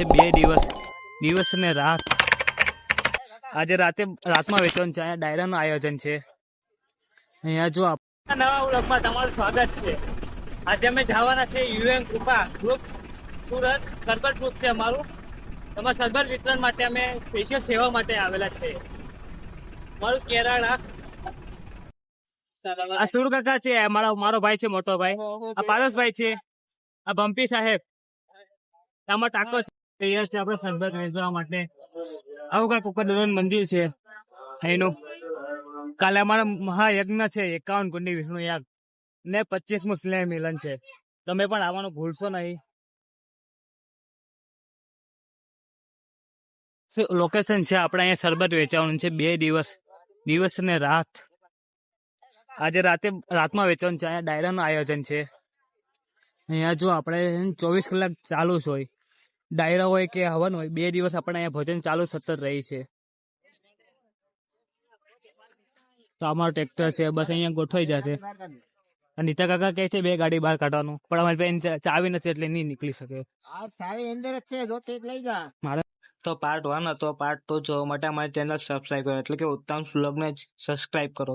છે બે દિવસ. દિવસ અને રાત. આજે રાતે રાતમાં વેચવાનું છે. અહીંયા ડાયરાનું આયોજન છે. અહીંયા જો નવા વ્લોગમાં તમારું સ્વાગત છે. આજે અમે જવાના છે UN Kripa group Surat Sarbat group છે અમારું. તમારા સરબત વિતરણ માટે અમે સ્પેશિયલ સેવા માટે આવેલા છે. મારું કેરાળા. આ સુર કાકા છે મારો મારો ભાઈ છે મોટો ભાઈ. આ પારસભાઈ છે. આ ભંપી સાહેબ. આમાં ટાકો છે તૈયાર છે આપણે સરબત વેચવા માટે. આવું કાંઈ કોકરદાદાનું મંદિર છે. અહીંનું. કાલે અમારા મહાયજ્ઞ છે, એકાવન કુંડી વિષ્ણુ યાગ. ને પચીસમું સ્નેહ મિલન છે. તમે પણ આવવાનું ભૂલશો નહીં. લોકેશન છે? આપણે અહીંયા શરબત વેચવાનું છે. બે દિવસ. દિવસ ને રાત. આજે રાતે, રાતમાં વેચવાનું છે. અહીંયા ડાયરાનું આયોજન છે. અહીંયા જો આપણે ચોવીસ કલાક ચાલુ જ હોય. ડાયરા હોય કે હવન હોય બે દિવસ આપણે અહીંયા ભજન ચાલુ સતત રહી છે. તો અમારો ટ્રેક્ટર છે બસ અહીંયા ગોઠવાઈ જશે. નીતા કાકા કહે છે બે ગાડી બહાર કાઢવાનું. પણ અમારી પાસે ચાવી નથી એટલે નહીં નીકળી શકે. આ અંદર જ છે જોતી જ લઈ જા. મારે તો પાર્ટ વન હતો પાર્ટ ટુ જોવા માટે અમારી ચેનલ સબસ્ક્રાઇબ કરો. એટલે કે ઉત્તમ વ્લોગને સબસ્ક્રાઇબ કરો.